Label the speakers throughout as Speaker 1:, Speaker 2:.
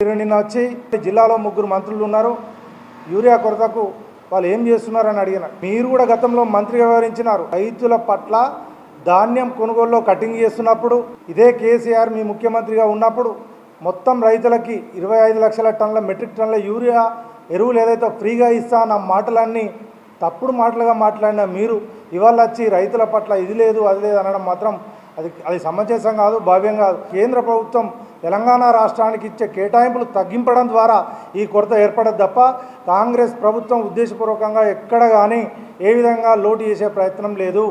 Speaker 1: మీరు నిన్న వచ్చి జిల్లాలో ముగ్గురు మంత్రులు ఉన్నారు. యూరియా కొరతకు వాళ్ళు ఏం చేస్తున్నారని అడిగినారు మీరు కూడా గతంలో మంత్రిగా వ్యవహరించినారు. రైతుల పట్ల ధాన్యం కొనుగోలులో కటింగ్ చేస్తున్నప్పుడు ఇదే కేసీఆర్ మీ ముఖ్యమంత్రిగా ఉన్నప్పుడు మొత్తం రైతులకి ఇరవై ఐదు లక్షల టన్నుల మెట్రిక్ టన్నుల యూరియా ఎరువులు ఏదైతే ఫ్రీగా ఇస్తా అన్న మాటలన్నీ తప్పుడు మాటలుగా మాట్లాడిన మీరు ఇవాళ వచ్చి రైతుల పట్ల ఇది లేదు అది లేదు అనడం మాత్రం అది అది సమంజసం కాదు భావ్యం కాదు. కేంద్ర ప్రభుత్వం తెలంగాణ రాష్ట్రానికి ఇచ్చే కేటాయింపులు తగ్గింపడం ద్వారా ఈ కొరత ఏర్పడదు తప్ప కాంగ్రెస్ ప్రభుత్వం ఉద్దేశపూర్వకంగా ఎక్కడ కానీ ఏ విధంగా లోటు చేసే ప్రయత్నం లేదు.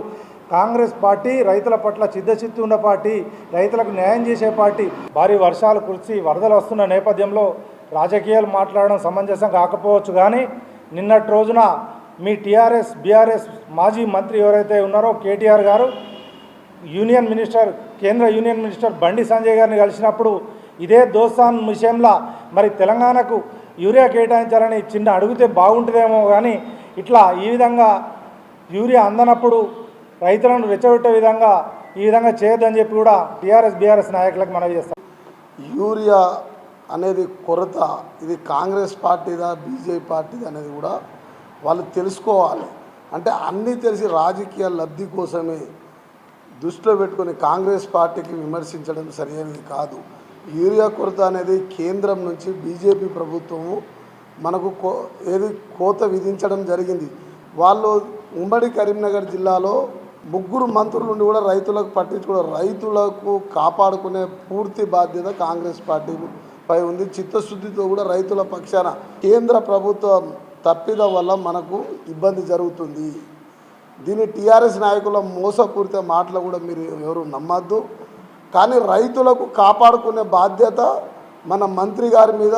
Speaker 1: కాంగ్రెస్ పార్టీ రైతుల పట్ల చిత్తశుద్ధి ఉన్న పార్టీ రైతులకు న్యాయం చేసే పార్టీ. భారీ వర్షాలు కురిసి వరదలు వస్తున్న నేపథ్యంలో రాజకీయాలు మాట్లాడడం సమంజసం కాకపోవచ్చు కానీ నిన్నటి రోజున మీ టీఆర్ఎస్ బీఆర్ఎస్ మాజీ మంత్రి ఎవరైతే ఉన్నారో కేటీఆర్ గారు యూనియన్ మినిస్టర్ కేంద్ర యూనియన్ మినిస్టర్ బండి సంజయ్ గారిని కలిసినప్పుడు ఇదే దోస్తాన్ విషయంలో మరి తెలంగాణకు యూరియా కేటాయించాలని చిన్న అడిగితే బాగుంటుందేమో కానీ ఇట్లా ఈ విధంగా యూరియా అందనప్పుడు రైతులను రెచ్చగొట్టే విధంగా ఈ విధంగా చేయొద్దని చెప్పి కూడా టీఆర్ఎస్ బీఆర్ఎస్ నాయకులకు మనవి చేస్తాం.
Speaker 2: యూరియా అనేది కొరత ఇది కాంగ్రెస్ పార్టీదా బీజేపీ పార్టీదా అనేది కూడా వాళ్ళు తెలుసుకోవాలి. అంటే అన్నీ తెలిసి రాజకీయ లబ్ధి కోసమే దృష్టిలో పెట్టుకొని కాంగ్రెస్ పార్టీకి విమర్శించడం సరైనది కాదు. యూరియా కొరత అనేది కేంద్రం నుంచి బీజేపీ ప్రభుత్వము మనకు కో ఏది కోత విధించడం జరిగింది. వాళ్ళు ఉమ్మడి కరీంనగర్ జిల్లాలో ముగ్గురు మంత్రులు ఉండి కూడా రైతులకు పట్టించుకోవడం రైతులకు కాపాడుకునే పూర్తి బాధ్యత కాంగ్రెస్ పార్టీ పై ఉంది. చిత్తశుద్ధితో కూడా రైతుల పక్షాన కేంద్ర ప్రభుత్వం తప్పిద వల్ల మనకు ఇబ్బంది జరుగుతుంది. దీని టీఆర్ఎస్ నాయకుల మోసపూరిత మాటలు కూడా మీరు ఎవరు నమ్మద్దు. కానీ రైతులకు కాపాడుకునే బాధ్యత మన మంత్రి గారి మీద